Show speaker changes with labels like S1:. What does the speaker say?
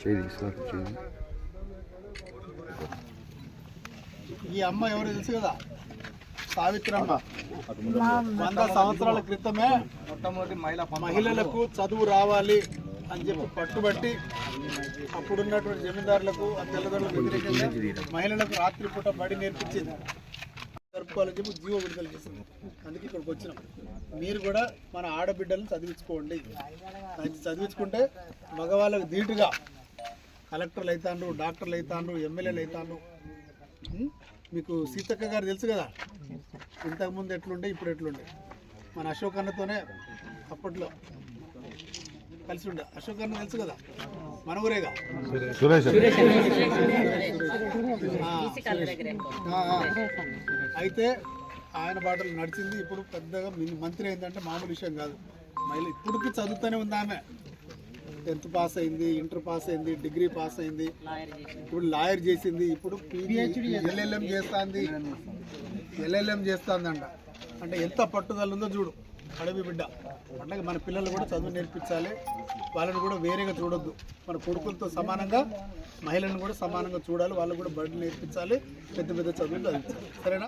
S1: చేయి సార్ చేయి.
S2: ఈ అమ్మ ఎవరు తెలుసు కదా? సావిత్రమ్మ. వంద సంవత్సరాల క్రితమే మొట్టమొదటి మహిళ మహిళలకు చదువు రావాలి అని చెప్పి పట్టుబట్టి అప్పుడున్నటువంటి జమీందారులకు ఆ తెల్లదొరలకు వ్యతిరేకంగా మహిళలకు రాత్రిపూట బడి నేర్పించింది. జరుపుకోవాలని చెప్పి జీవో విడుదల చేసింది. అందుకే ఇక్కడికి వచ్చినాం. మీరు కూడా మన ఆడబిడ్డలను చదివించుకోండి. అది చదివించుకుంటే మగవాళ్ళకు ధీటుగా కలెక్టర్లు అవుతాండ్రు డాక్టర్లు అవుతాండ్రు ఎమ్మెల్యేలు అవుతాండ్రు? మీకు సీతక్క గారు తెలుసు కదా? ఇంతకుముందు ఎట్లుండే ఇప్పుడు ఎట్లుండే? మన అశోక్ అన్నతోనే అప్పట్లో కలిసి ఉండే. అశోక్ అన్న తెలుసు కదా? మన ఊరేగా. అయితే ఆయన బాటలు నడిచింది. ఇప్పుడు పెద్దగా మీ- మంత్రి అయిందంటే మామూలు విషయం కాదు. మహిళ ఇప్పటికి చదువుతూనే ఉంది ఆమె. టెన్త్ పాస్ అయింది ఇంటర్ పాస్ అయింది డిగ్రీ పాస్ అయింది. ఇప్పుడు లాయర్ చేసింది ఇప్పుడు ఎల్ఎల్ఎం చేస్తుంది. ఎల్ఎల్ఎం చేస్తుందంట. అంటే ఎంత పట్టుదల ఉందో చూడు అడవి బిడ్డ. అంటే మన పిల్లలు కూడా చదువు నేర్పించాలి. వాళ్ళని కూడా వేరేగా చూడొద్దు. మన కొడుకులతో సమానంగా మహిళలను కూడా సమానంగా చూడాలి. వాళ్ళకు కూడా బడులు నేర్పించాలి. పెద్ద పెద్ద చదువులు చదివించాలి. సరేనా?